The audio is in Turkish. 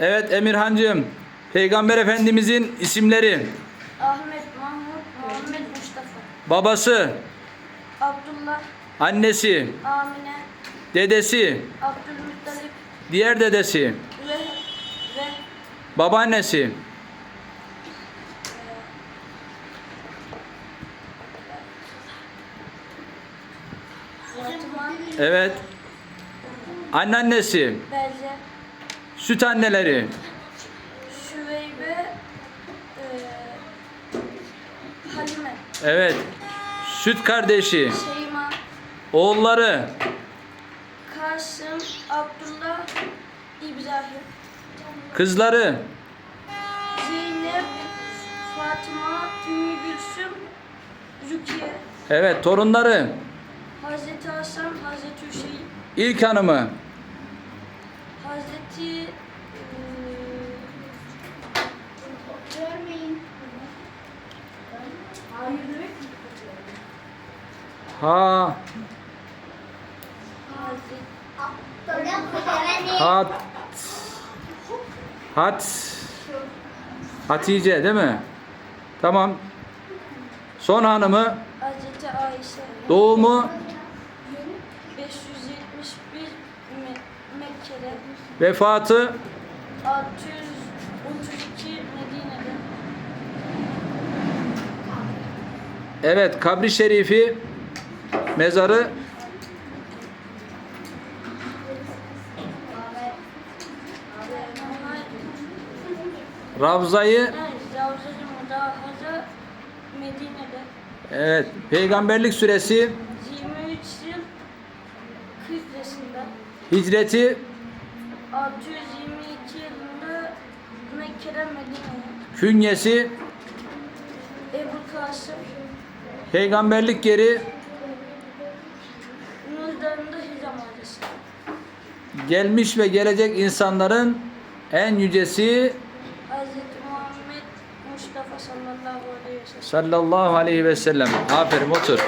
Evet Emirhancığım. Peygamber Efendimizin isimleri. Ahmet, Mahmut, Muhammed, Mustafa. Babası, Abdullah, annesi, Amine, dedesi, Abdülmuttalip diğer dedesi, ve ve babaannesi. Evet. Anneannesi, Berce, süt anneleri, Şüveybe, eee Halime, evet. Süt kardeşi, Şeyma, oğulları, Kasım, Abdullah, İbrahim, kızları, Zeynep, Fatıma, Ümmü Gülsüm, Rukiye, evet torunları, Hazreti Hasan, Hazreti Hüseyin, ilk hanımı, Görmeyin. Hayır demek mi? ha, hat, hat, Hatice değil mi? Tamam. Son hanımı, doğumu Vefatı 632 Medine'de. evet kabri şerifi mezarı Ravzayı Evet, Medine'de. peygamberlik süresi 23 yıl 40 yaşında. hicreti 622 yılında Mekke'den Medine'ye. künyesi Ebu Kasım peygamberlik yeri Nurlarında Hizam ailesi. gelmiş ve gelecek insanların en yücesi Hazreti Muhammed Mustafa sallallahu aleyhi ve sellem. sallallahu aleyhi ve sellem. Aferin otur.